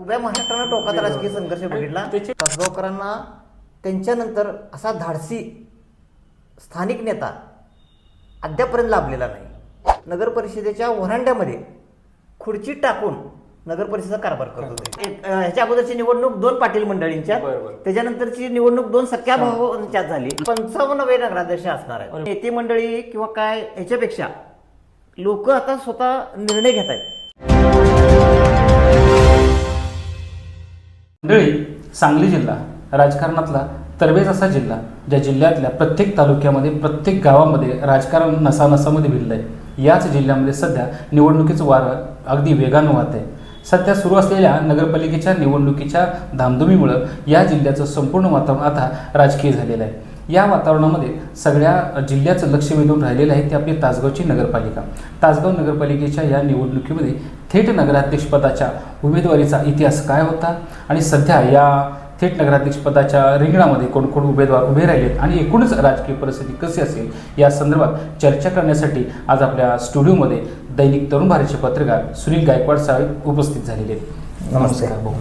उभ्या महाराष्ट्रानं टोकाचा राजकीय संघर्ष बघितला. तासगावकरांना त्यांच्यानंतर असा धाडसी स्थानिक नेता अद्यापर्यंत लाभलेला नाही. नगर परिषदेच्या वरांड्यामध्ये खुर्ची टाकून नगर परिषदेचा कारभार करत ह्याच्या अगोदरची निवडणूक दोन पाटील मंडळींच्या. त्याच्यानंतरची निवडणूक दोन सख्या भावांच्यात झाली. पंचावन्न वे नगराध्यक्ष असणार आहे. नेते मंडळी किंवा काय ह्याच्यापेक्षा लोक आता स्वतः निर्णय घेत आहेत मंडळी सांगली जिल्हा राजकारणातला तरबेज असा जिल्हा ज्या जिल्ह्यातल्या प्रत्येक तालुक्यामध्ये प्रत्येक गावामध्ये राजकारण नसानसामध्ये भिडलं आहे याच जिल्ह्यामध्ये सध्या निवडणुकीचं वारं अगदी वेगानं वाहत आहे. सध्या सुरू असलेल्या नगरपालिकेच्या निवडणुकीच्या धामधुमीमुळं या जिल्ह्याचं संपूर्ण वातावरण आता राजकीय झालेलं आहे. या वातावरणामध्ये सगळ्या जिल्ह्याचं लक्ष वेधून राहिलेलं आहे ती आपली तासगावची नगरपालिका. तासगाव नगरपालिकेच्या या निवडणुकीमध्ये थेट नगराध्यक्षपदाच्या उमेदवारीचा इतिहास काय होता? आणि सध्या या थेट नगराध्यक्षपदाच्या रिंगणामध्ये कोण कोण उमेदवार उभे राहिलेत? आणि एकूणच राजकीय परिस्थिती कशी असेल? या संदर्भात चर्चा करण्यासाठी आज आपल्या स्टुडिओमध्ये दैनिक तरुण भारतचे पत्रकार सुनील गायकवाड साहेब उपस्थित झालेले आहेत. नमस्ते. भाऊ.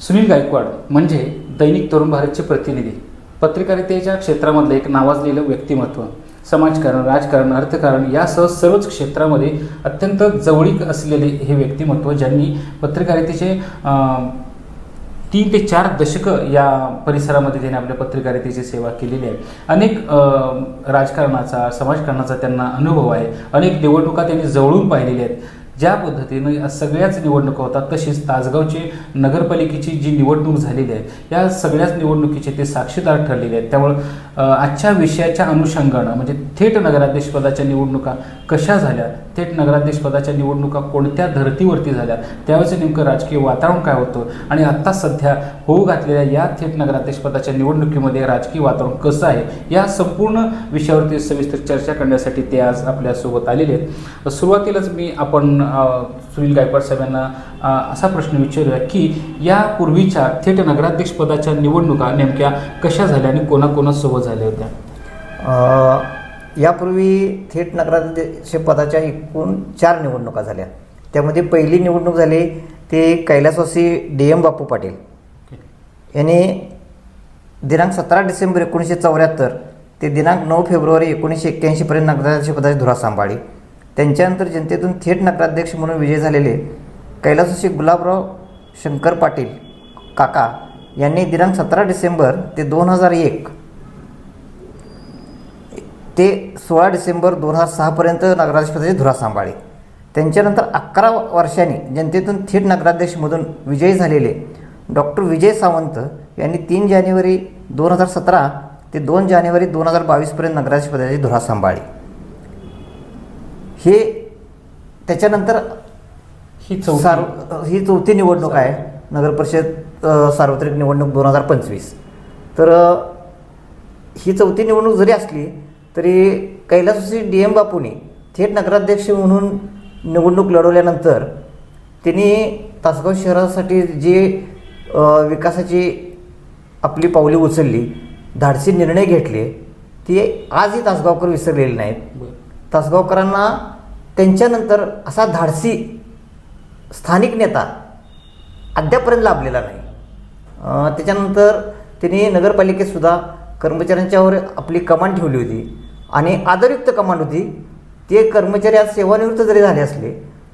सुनील गायकवाड म्हणजे दैनिक तरुण भारतचे प्रतिनिधी. पत्रकारितेच्या क्षेत्रामधलं एक नावाजलेलं व्यक्तिमत्व. समाजकारण राजकारण अर्थकारण यासह सर्वच क्षेत्रामध्ये अत्यंत जवळीक असलेले हे व्यक्तिमत्व ज्यांनी पत्रकारितेचे तीन ते चार दशकं या परिसरामध्ये त्यांनी आपल्या पत्रकारितेची सेवा केलेली आहे. अनेक राजकारणाचा समाजकारणाचा त्यांना अनुभव आहे. अनेक निवडणुका त्यांनी जवळून पाहिलेल्या आहेत. ज्या पद्धतीनं या सगळ्याच निवडणुका होतात तशीच तासगावची नगरपालिकेची जी निवडणूक झालेली आहे या सगळ्याच निवडणुकीचे ते साक्षीदार ठरलेले आहेत. त्यामुळं आजच्या विषयाच्या अनुषंगानं म्हणजे थेट नगराध्यक्षपदाच्या निवडणुका कशा झाल्या थेट नगराध्यक्षपदाच्या निवडणुका कोणत्या धर्तीवरती झाल्या त्यावेळेचं नेमकं राजकीय वातावरण काय होतं आणि आत्ता सध्या होऊ घातलेल्या या थेट नगराध्यक्षपदाच्या निवडणुकीमध्ये राजकीय वातावरण कसं आहे या संपूर्ण विषयावरती सविस्तर चर्चा करण्यासाठी ते आज आपल्यासोबत आलेले आहेत. सुरुवातीलाच मी आपण सुनील गायकवाड साहेबांना असा प्रश्न विचारूया की यापूर्वीच्या थेट नगराध्यक्षपदाच्या निवडणुका नेमक्या कशा झाल्या आणि कोणाकोणासोबत झाल्या होत्या? यापूर्वी थेट नगराध्यक्ष पदाच्या एकूण चार निवडणुका झाल्या. त्यामध्ये पहिली निवडणूक झाली ते कैलासवासी डी एम बापू पाटील. यांनी दिनांक सतरा डिसेंबर एकोणीसशे चौऱ्याहत्तर ते दिनांक नऊ फेब्रुवारी एकोणीसशे एक्क्याऐंशीपर्यंत नगराध्यक्षपदाची धुरा सांभाळली. त्यांच्यानंतर जनतेतून थेट नगराध्यक्ष म्हणून विजय झालेले कैलासवासी गुलाबराव शंकर पाटील काका यांनी दिनांक सतरा डिसेंबर ते दोन हजार एक ते सोळा डिसेंबर दोन हजार सहापर्यंत नगराध्यक्षपदाची धुरा सांभाळली. त्यांच्यानंतर अकरा वर्षांनी जनतेतून थेट नगराध्यक्षमधून विजयी झालेले डॉक्टर विजय सावंत यांनी तीन जानेवारी दोन हजार सतरा ते दोन जानेवारी दोन हजार बावीसपर्यंत नगराध्यक्षपदाची धुरा सांभाळली. हे त्याच्यानंतर ही चौथी. सार्व ही चौथी निवडणूक आहे. नगर परिषद अ, सार्वत्रिक निवडणूक दोन हजार पंचवीस. तर ही चौथी निवडणूक जरी असली तरी कैलासवासी डी एम बापूने थेट नगराध्यक्ष म्हणून निवडणूक लढवल्यानंतर त्यांनी तासगाव शहरासाठी जी विकासाची आपली पावले उचलली धाडसी निर्णय घेतले ती आजही तासगावकर विसरलेले नाहीत. तासगावकरांना त्यांच्यानंतर असा धाडसी स्थानिक नेता अद्यापर्यंत लाभलेला नाही. त्याच्यानंतर त्यांनी नगरपालिकेतसुद्धा कर्मचाऱ्यांच्यावर आपली कमांड ठेवली होती आणि आदरयुक्त कमांड होती. ते कर्मचारी आज सेवानिवृत्त जरी झाले असले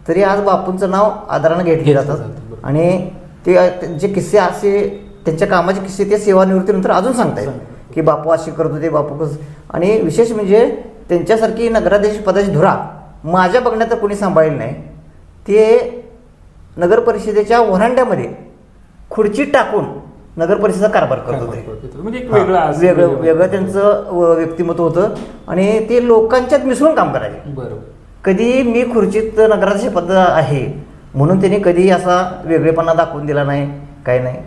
तरी आज बापूंचं नाव आदरानं घेतले जातात. आणि ते त्यांचे किस्से असे त्यांच्या कामाचे किस्से ते सेवानिवृत्तीनंतर अजून सांगतायत की बापू असे करत होते बापू कसं. आणि विशेष म्हणजे त्यांच्यासारखी नगराध्यक्ष पदाची धुरा माझ्या बघण्यात तर कोणी सांभाळलेली नाही. ते नगर परिषदेच्या वरांड्यामध्ये खुर्ची टाकून नगर परिषदेचा कारभार करत होते. म्हणजे वेगळा वेगळं त्यांचं व्यक्तिमत्व होतं. आणि ते लोकांच्यात मिसळून काम करायचे. बरोबर. कधी मी खुर्चीत नगराध्यक्ष पद आहे म्हणून त्यांनी कधी असा वेगळेपणा दाखवून दिला नाही काही नाही.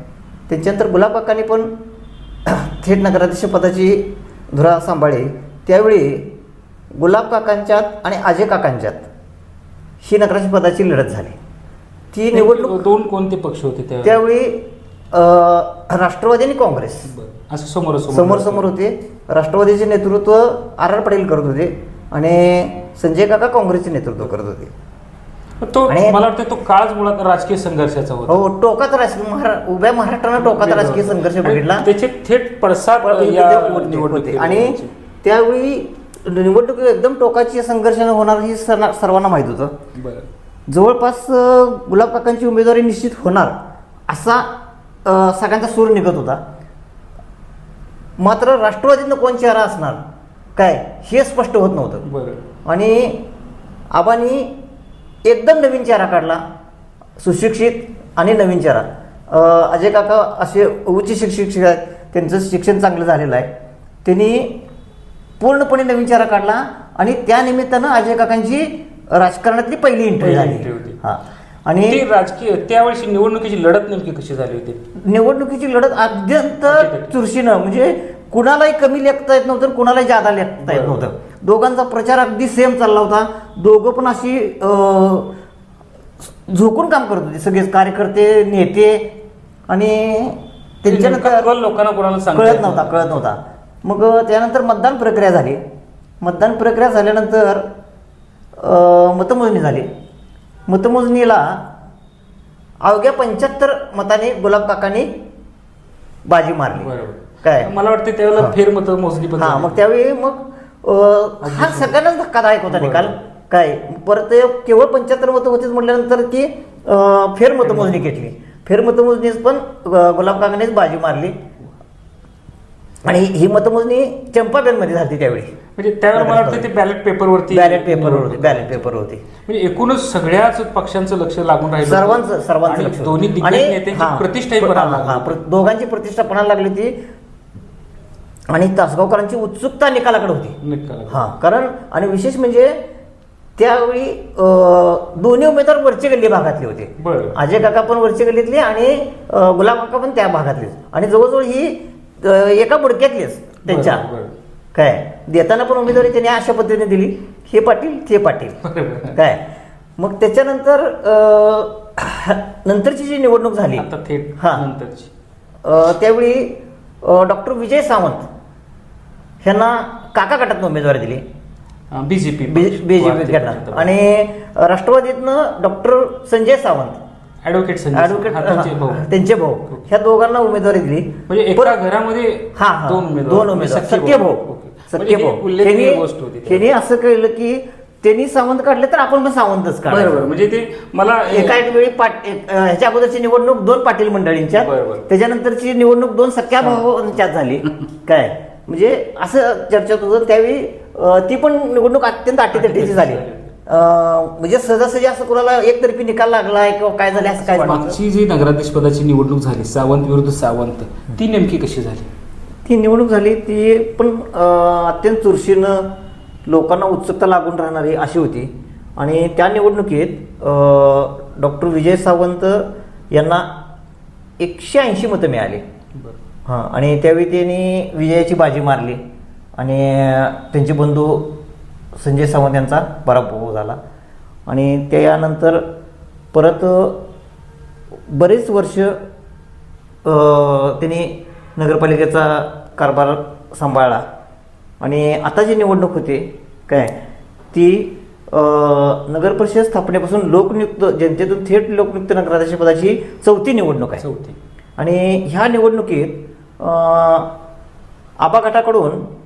त्यांच्यानंतर गुलाब काकांनी पण थेट नगराध्यक्ष पदाची धुरा सांभाळली. त्यावेळी गुलाब काकांच्यात आणि अजय काकांच्यात ही नगराध्यक्ष पदाची लढत झाली. ती निवडणूक दोन कोणते पक्ष होते त्या त्यावेळी राष्ट्रवादी आणि काँग्रेस. असं समोर समोर समोर होते. राष्ट्रवादीचे नेतृत्व आर आर पाटील करत होते आणि संजय काका काँग्रेसचे नेतृत्व करत होते. तो आणि- मला वाटतं तो काळच मुळात राजकीय संघर्षाचा होता. हो टोकाचा राजकीय उभ्या महाराष्ट्रानं टोकाचा राजकीय संघर्ष बघितला. त्याचे थेट पडसाद होते. आणि त्यावेळी निवडणूक एकदम टोकाची संघर्षानं होणार ही सर्वांना माहीत होतं. बरं. जवळपास गुलाब काकांची उमेदवारी निश्चित होणार असा सगळ्यांचा सूर निघत होता. मात्र राष्ट्रवादीनं कोण चेहरा असणार? काय? हे स्पष्ट होत नव्हतं. बरं. आणि आबांनी एकदम नवीन चेहरा काढला सुशिक्षित आणि नवीन चेहरा. अजय काका असे उच्च शिक्षित आहेत त्यांचं शिक्षण चांगलं झालेलं आहे. त्यांनी पूर्णपणे नवीन चेहरा काढला आणि त्या निमित्तानं अजय काकांची राजकारणातली पहिली एंट्री झाली. हा. आणि राजकीय त्यावेळेची निवडणुकीची लढत नेमकी कशी झाली होती? निवडणुकीची लढत अत्यंत चुरशीनं म्हणजे कुणालाही कमी लेखता येत नव्हतं कुणालाही जादा लेखता येत. नव्हतं. दोघांचा प्रचार अगदी सेम चालला होता. दोघं पण अशी झोकून काम करत होते. सगळेच कार्यकर्ते नेते आणि त्यांच्यानंतर लोकांना कोणाला कळत नव्हता? कळत नव्हता. मग त्यानंतर मतदान प्रक्रिया झाली. मतदान प्रक्रिया झाल्यानंतर मतमोजणी झाली. मतमोजणीला अवघ्या पंच्याहत्तर मताने गुलाब काकांनी बाजी मारली. बरोबर. काय? मला वाटतं त्यावेळेला हा. फेरमत मोजणी पण हा. मग त्यावेळी मग हा सगळ्यांनाच धक्कादायक होता. निकाल. काय? परत केवळ पंच्याहत्तर मतं होतीच म्हटल्यानंतर की फेरमतमोजणी घेतली. फेरमतमोजणीच पण गुलाब काकानेच बाजी मारली. आणि ही मतमोजणी चंपाबेनमध्ये झाली त्यावेळी म्हणजे त्यावेळेला मला वाटतं ते बॅलेट पेपरवरती बॅलेट पेपरवर होती बॅलेट पेपर होती म्हणजे एकूणच सगळ्याच पक्षांचं लक्ष लागून राहिलं सर्वांचं सर्वांचं लक्ष. दोन्ही आणि- नेत्यांची हा, प्रतिष्ठाही हा, पणाला हा, लागली. प्र- दोघांची प्रतिष्ठा पणाला लागली ती आणि तासगावकरांची उत्सुकता निकालाकडे होती निकाल. हा कारण आणि विशेष म्हणजे त्यावेळी दोन्ही उमेदवार वरचे गल्ली भागातले होते. अजय काका पण वरचे गल्लीतले आणि गुलाब काका पण त्या भागातलेच आणि जवळजवळ ही एका बुडक्यातलीच त्यांच्या. काय? देताना पण उमेदवारी त्यांनी अशा पद्धतीने दिली. हे पाटील ते पाटील. काय? मग त्याच्यानंतर नंतरची जी निवडणूक झाली. हा. नंतरची. त्यावेळी डॉक्टर विजय सावंत ह्यांना काका गटातनं उमेदवारी दिली. बीजेपी बीजेपी गटात. आणि राष्ट्रवादीतनं doctor Sanjay Sawant advocate advocate त्यांचे भाऊ. ह्या दोघांना उमेदवारी दिली. म्हणजे एका घरामध्ये हा दोन दोन उमेदवार. सख्खे सख्खे भाऊ. म्हणजे ही भाऊ. उल्लेखनीय त्यांनी- असं कळलं की त्यांनी सावंत काढले तर आपण पण सावंतच काढायचं. बरोबर. म्हणजे ते मला एका एक वेळी ह्याच्या अगोदरची निवडणूक दोन पाटील मंडळींच्या. त्याच्यानंतरची निवडणूक दोन सख्या भावांच्यात झाली. काय? म्हणजे असं चर्चा होतं. त्यावेळी ती पण निवडणूक अत्यंत अटीतटीची झाली. म्हणजे सहजासहजी असं कोणाला एकतर्फी निकाल लागलाय किंवा काय झालं असं काय मागची जी नगराध्यक्ष पदाची निवडणूक झाली सावंत विरुद्ध सावंत ती नेमकी कशी झाली? ती निवडणूक झाली ती पण अत्यंत चुरशीनं लोकांना उत्सुकता लागून राहणारी अशी होती. आणि त्या निवडणुकीत डॉक्टर विजय सावंत यांना एकशे ऐंशी मतं मिळाली. हां आणि त्यावेळी त्यांनी विजयाची बाजी मारली. आणि त्यांचे बंधू संजय सावंत यांचा पराभव झाला. आणि त्यानंतर परत बरेच वर्ष त्यांनी नगरपालिकेचा कारभार सांभाळला. आणि आता जी निवडणूक होते काय? ती अ, नगरपरिषद स्थापनेपासून लोकनियुक्त जनतेतून थेट लोकनियुक्त नगराध्यक्ष पदाची चौथी निवडणूक आहे. चौथी. आणि ह्या निवडणुकीत अं, आबा गटाकडून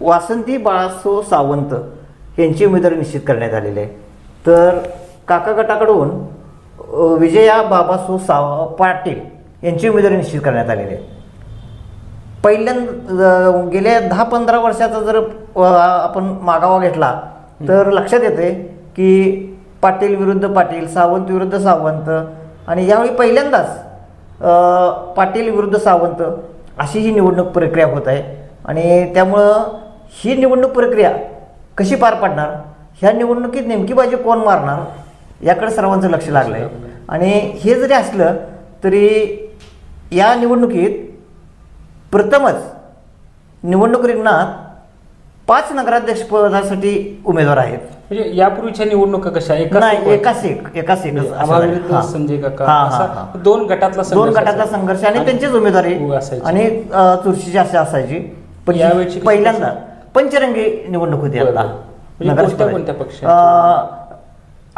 वासंती बाळासो सावंत यांची उमेदवारी निश्चित करण्यात आलेली आहे. तर काका गटाकडून विजया बाबासो साव पाटील यांची उमेदवारी निश्चित करण्यात आलेली आहे. पहिल्यांदा गेल्या दहा पंधरा वर्षाचा जर आपण मागावा घेतला तर लक्षात येते की पाटील विरुद्ध पाटील सावंत विरुद्ध सावंत आणि यावेळी पहिल्यांदाच पाटील विरुद्ध सावंत अशी ही निवडणूक प्रक्रिया होत आहे. आणि त्यामुळं ही निवडणूक प्रक्रिया कशी पार पाडणार ह्या निवडणुकीत नेमकी बाजू कोण मारणार याकडे सर्वांचं लक्ष लागलं आहे आणि हे जरी असलं तरी या निवडणुकीत प्रथमच निवडणूक रिंगणात पाच नगराध्यक्ष पदासाठी उमेदवार आहेत म्हणजे यापूर्वीच्या निवडणुका कशा नाही? एकाच एक एकाच एक असं. संजय काका असा. दोन गटातला दोन संघर्ष गटातला. संघर्ष आणि त्यांचीच उमेदवारी. आणि चुरशीची अशी असायची पण पहिल्यांदा पंचरंगी निवडणूक होती आता. म्हणजे कोणत्या कोणत्या. पक्षाची?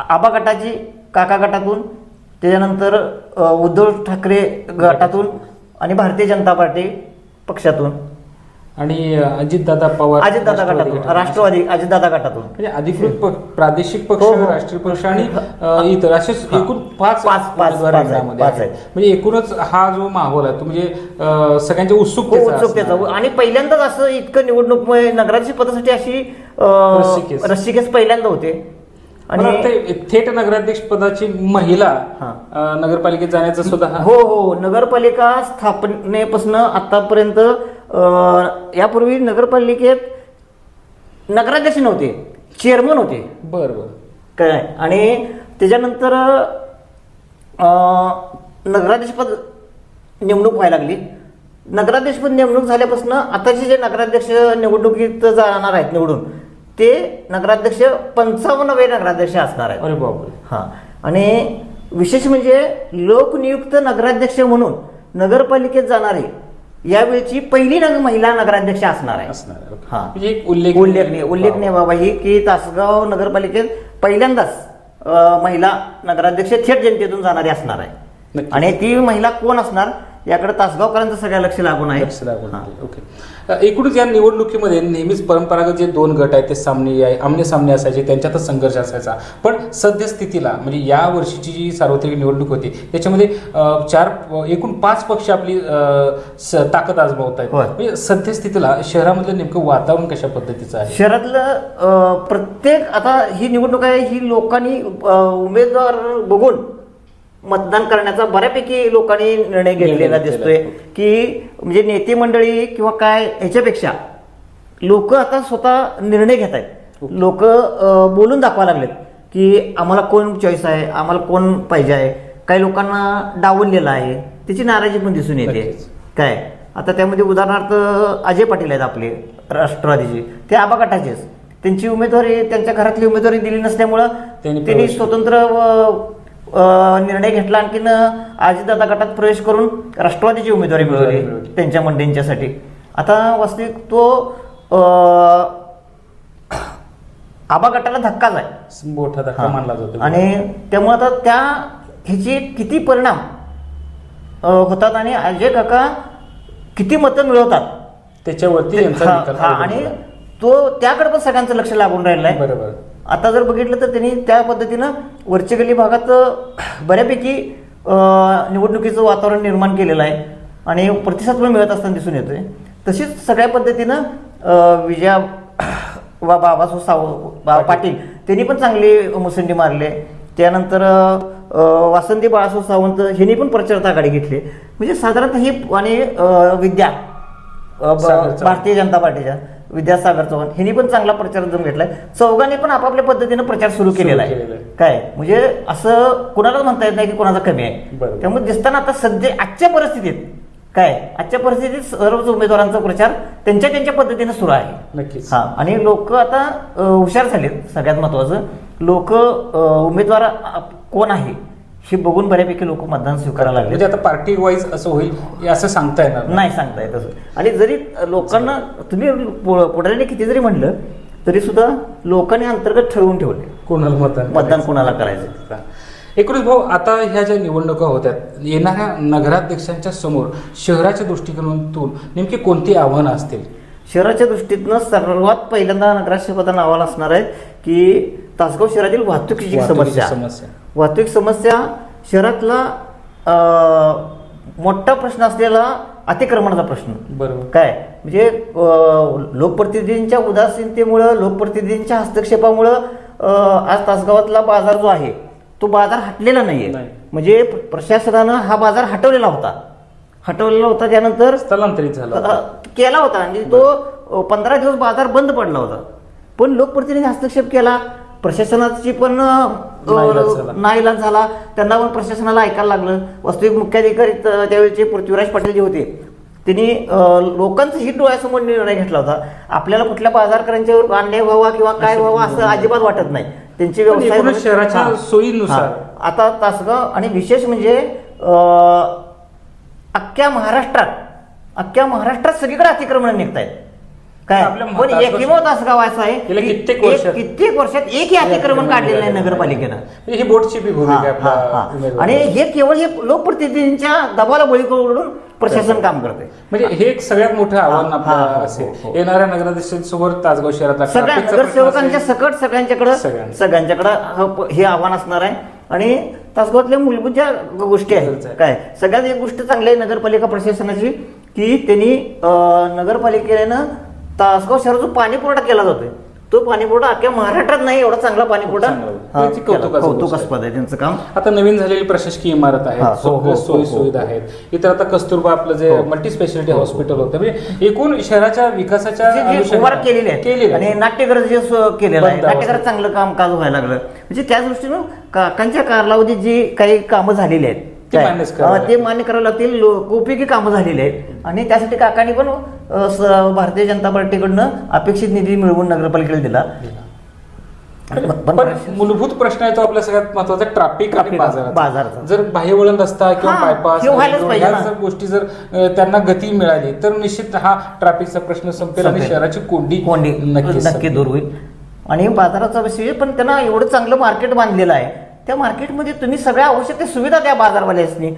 आबा गटाची काका गटातून त्याच्यानंतर अं, उद्धव ठाकरे गटातून आणि भारतीय जनता पार्टी पक्षातून आणि अजितदादा पवार अजितदादा गटातून राष्ट्रवादी अजितदादा गटातून म्हणजे अधिकृत प्रादेशिक पक्ष हो, हो. राष्ट्रीय पक्ष आणि इतर असे हा. एकूण पाच पाच- पाच-. म्हणजे एकूणच हा जो माहोल आहे तो म्हणजे सगळ्यांच्या हो उत्सुकतेचा असणार. आणि पहिल्यांदाच असं इतकं निवडणूक म्हणजे नगराध्यक्ष पदासाठी अशी. रस्सीखेच पहिल्यांदा होते आणि थेट नगराध्यक्ष पदाची महिला हा. नगरपालिकेत जाण्याचा सुद्धा हा- हो हो नगरपालिका स्थापनेपासून आतापर्यंत यापूर्वी नगरपालिकेत नगराध्यक्ष नव्हते चेअरमन होते. बर बर. काय आणि त्याच्यानंतर नगराध्यक्षपद नेमणूक व्हायला लागली. नगराध्यक्षपद नेमणूक झाल्यापासून आताचे जे नगराध्यक्ष निवडणुकीत जाणार आहेत निवडून ते नगराध्यक्ष पंचावन्नवे नगराध्यक्ष असणार आहेत. अरे बापरे. हा. आणि विशेष म्हणजे लोकनियुक्त नगराध्यक्ष म्हणून नगरपालिकेत जाणारे यावेळची पहिली नग महिला नगराध्यक्ष असणार आहे असणार आहे. हा. म्हणजे एक उल्लेख उल्लेखनीय उल्लेखनीय बाबा ही की तासगाव नगरपालिकेत पहिल्यांदाच अं, महिला नगराध्यक्ष थेट जनतेतून जाणारी असणार आहे. आणि ती महिला कोण असणार याकडे तासगावकरांचं सगळ्या लक्ष लागून आहे लक्ष लागून हा. आहे. ओके एकूणच या निवडणुकीमध्ये नेहमीच परंपरागत जे दोन गट आहेत ते सामने आहे आमने सामने असायचे त्यांच्यातच संघर्ष असायचा पण सद्यस्थितीला म्हणजे या वर्षीची जी सार्वत्रिक निवडणूक होती त्याच्यामध्ये अ, चार एकूण पाच पक्ष आपली अ, स- ताकद आजमावत आहेत होय. म्हणजे सद्यस्थितीला शहरामधलं नेमकं वातावरण कशा पद्धतीचं आहे शहरातलं अं, प्रत्येक आता ही निवडणूक आहे ही लोकांनी अं, उमेदवार बघून मतदान करण्याचा बऱ्यापैकी लोकांनी निर्णय घेतलेला दिसतोय. की म्हणजे नेते मंडळी किंवा काय ह्याच्यापेक्षा लोक आता स्वतः निर्णय घेत आहेत लोक बोलून दाखवा लागलेत की आम्हाला कोण चॉईस आहे आम्हाला कोण पाहिजे आहे. काही लोकांना डावललेलं आहे. त्याची नाराजी पण दिसून येते. काय? आता त्यामध्ये उदाहरणार्थ अजय पाटील आहेत आपले राष्ट्रवादीचे. ते आबा गटाचेच त्यांची उमेदवारी त्यांच्या घरातली उमेदवारी दिली नसल्यामुळं त्यांनी स्वतंत्र निर्णय घेतला आणखीन अजितदादा गटात प्रवेश करून राष्ट्रवादीची उमेदवारी मिळवली. त्यांच्या मंडळींच्यासाठी आता वास्तविक तो आबा गटाला धक्काच आहे. मोठा धक्का. मानला जातो. आणि त्यामुळे आता त्या ह्याचे किती परिणाम होतात आणि अजय काका किती मतं मिळवतात? त्याच्यावरती आणि तो त्याकडे पण सगळ्यांचं लक्ष लागून राहिलं आहे बरोबर. आता जर बघितलं तर त्यांनी त्या पद्धतीनं वरच्या गल्ली भागात बऱ्यापैकी निवडणुकीचं वातावरण निर्माण केलेलं आहे आणि प्रतिसाद पण मिळत असताना दिसून येतोय. तशीच सगळ्या पद्धतीनं विजया वा बाबासो साव बा पाटील. त्यांनी पण चांगली मुसंडी मारले. त्यानंतर वासंती बाळासो सावंत ह्यांनी पण प्रचारात आघाडी घेतली. म्हणजे साधारणतः ही आणि विद्या. भारतीय जनता पार्टीच्या. विद्यासागर चव्हाण ह्यांनी पण चांगला प्रचार जम घेतलाय. चौघांनी पण आपापल्या पद्धतीनं प्रचार सुरू केलेला आहे. काय? म्हणजे असं कुणालाच म्हणता येत नाही की कोणाचा कमी आहे. त्यामुळे दिसताना आता सध्या आजच्या परिस्थितीत काय? आजच्या परिस्थितीत सर्वच उमेदवारांचा प्रचार त्यांच्या त्यांच्या पद्धतीनं सुरू आहे. नक्कीच. हा. आणि लोक आता हुशार झालेत सगळ्यात महत्वाचं. लोक उमेदवार कोण आहे? हे बघून बऱ्यापैकी लोक मतदान स्वीकारायला लागले. म्हणजे आता पार्टी वाईज असं होईल हे असं सांगता येणार नाही. सांगता येत असं. आणि जरी लोकांना तुम्ही पुढाऱ्याने किती जरी म्हणलं तरी सुद्धा लोकांनी अंतर्गत ठरवून ठेवले. कोणाला मतदान मतदान. कोणाला करायचं? एकूणच भाऊ आता ह्या ज्या निवडणुका होत्या येणाऱ्या नगराध्यक्षांच्या समोर शहराच्या दृष्टिकोनातून नेमकी कोणती आव्हानं असतील? शहराच्या दृष्टीतनं सर्वात पहिल्यांदा नगराध्यक्षपदा नावाला असणार आहे की तासगाव शहरातील वाहतुकीची समस्या. समस्या. वाहतूक समस्या शहरातला मोठा प्रश्न असलेला अतिक्रमणाचा प्रश्न. बरोबर. काय? म्हणजे लोकप्रतिनिधींच्या उदासीनतेमुळं लोकप्रतिनिधींच्या हस्तक्षेपामुळं आज तासगावातला बाजार जो आहे तो बाजार हटलेला नाहीये. नाही. म्हणजे प्र- प्रशासनानं हा बाजार हटवलेला होता. हटवलेला होता त्यानंतर स्थलांतरित झाला केला होता. म्हणजे तो पंधरा दिवस बाजार बंद पडला होता. पण लोकप्रतिनिधी हस्तक्षेप केला. प्रशासनाची पण नाईलाज झाला. नाईलाज झाला त्यांना पण प्रशासनाला ऐकायला लागलं वास्तविक मुख्याधिकारी त- त्यावेळेचे पृथ्वीराज पाटील जे होते त्यांनी अ, लोकांचं हित डोळ्यासमोर निर्णय घेतला होता आपल्याला कुठल्या बाजारकऱ्यांच्यावर अन्याय व्हावा किंवा काय व्हावा असं अजिबात वाटत नाही त्यांचे पण एकूणच शहराच्या हा. सोयीनुसार. हा. आता तासगाव आणि विशेष म्हणजे अ, अख्ख्या महाराष्ट्रात अख्ख्या महाराष्ट्रात सगळीकडे अतिक्रमण निघत आहेत काय आपल्या पण एकमेव तासगाव असं आहे गेल्या कित्येक एक- वर्षात- कित्येक वर्षात एकही अतिक्रमण काढलेलं नाही नगरपालिकेनं म्हणजे ही बोटची बी हा, भूमिका आहे हा, आपल्या हा. उमेदवाराची. आणि हे केवळ हे लोकप्रतिनिधींच्या दबाला बळी करून प्रशासन काम करते म्हणजे हे एक सगळ्यात मोठं आव्हान हा, हा, हो. येणाऱ्या नगराध्यक्षांसमोर तासगाव शहरातला सगळ्या प्रश्न नगरसेवकांच्या असेल. सकट सगळ्यांच्याकडे सगळ्यांचं. सगळ्यांच्याकडे हे आव्हान असणार आहे आणि तासगावातल्या मूलभूत ज्या गोष्टी आहेत आहे. काय सगळ्यात एक गोष्ट चांगली आहे नगरपालिका प्रशासनाची की त्यांनी अं, नगरपालिकेनं तासगाव शहराचा जो पाणी पुरवठा केला जातोय तो पाणी पुरवठा अख्ख्या महाराष्ट्रात नाही एवढा चांगला पाणी पुरवठा चांगला. हा, त्याची कौतुकाची केला. गोष्ट आहे. कौतुकास्पद आहे त्यांचं काम आता नवीन झालेली प्रशासकीय इमारत आहे हा, हो, हो, हो, सोयी सुविधा. आहेत इतर आता कस्तुरबा आपलं जे. मल्टी स्पेशालिटी हॉस्पिटल होतं म्हणजे एकूण शहराच्या विकासाच्या जे- जे अनुषंगाने- उभार केलेले आहेत केलेले आणि. नाट्यगृह जे सो- केलेलं आहे बंद अवस्थेत. चांगलं कामकाज व्हायला लागलं म्हणजे त्याच दृष्टीनं काकांच्या कालावधीत जी काही कामं झालेली आहेत ते काय? मान्यच करावं ते मान्य करावं लागतील लोक- उपयोगी कामं झालेली आहेत आणि त्यासाठी काकांनी पण स- भारतीय जनता पार्टीकडनं अपेक्षित निधी मिळवून नगरपालिकेला दिला. पण- मूलभूत प्रश्न आहे तो आपल्या सगळ्यात महत्त्वाचा ट्रॅफिक आणि Traffic, बाजाराचा. जर बाह्यवळण रस्ता किंवा बायपास गोष्टी जर त्यांना गती मिळाली तर निश्चित हा ट्रॅफिकचा प्रश्न संपेल आणि. शहराची कोंडी कोंडी नक्की दूर होईल. आणि बाजाराचा विषय पण त्यांना एवढं चांगलं मार्केट बांधलेलं आहे. त्या मार्केटमध्ये तुम्ही सगळ्या आवश्यक त्या सुविधा द्या बाजारवाल्यासनी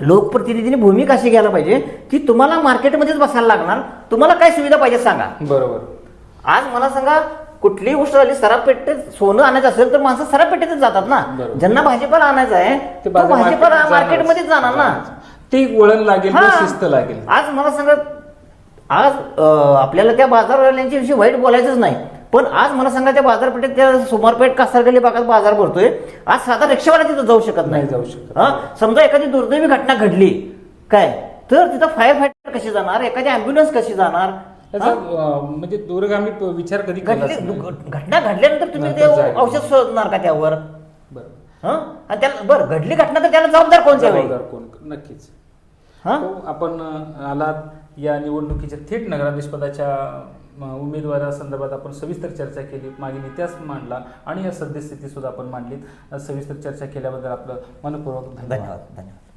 लोकप्रतिनिधीने भूमिका अशी घ्यायला पाहिजे? की तुम्हाला मार्केटमध्येच बसायला लागणार. तुम्हाला काय सुविधा पाहिजे सांगा. बरोबर. आज मला सांगा कुठलीही गोष्ट झाली सराफ पेठेत सोनं आणायचं असेल तर माणसं सराफ पेठेतच जातात ना. ज्यांना भाजीपाला आणायचा आहे ते भाजीपाला मार्केटमध्येच जाणार ना. ते वळण लागेल हा. शिस्त लागेल. आज मला सांगा आज आपल्याला त्या बाजारवाल्यांच्या विषयी वाईट बोलायचंच नाही. पण आज मला सांगा त्या बाजारपेठेत त्या सोमारपेठ कासारगली भागात बाजार भरतोय. आज साधा रिक्षावाला तिथं जाऊ शकत नाही. जाऊ शकत. हा? समजा एखादी दुर्दैवी घटना घडली काय? तर तिथं फायर फायटर कशी जाणार? एखादी अँब्युलन्स कशी जाणार? म्हणजे दूरगामी विचार कधी घटना घडल्यानंतर तुम्ही ते. औषध शोधणार का त्यावर? आणि त्याला बरं घडली घटना तर त्याला जबाबदार कोण जबाबदार कोण? नक्कीच. आपण आलात या निवडणुकीच्या थेट नगराधीशपदाच्या अ, उमेदवारासंदर्भात आपण सविस्तर चर्चा केली मागील इतिहास मांडला आणि या सद्यस्थितीसुद्धा आपण मांडलीत. सविस्तर चर्चा केल्याबद्दल आपलं मनपूर्वक धन्यवाद धन्यवाद.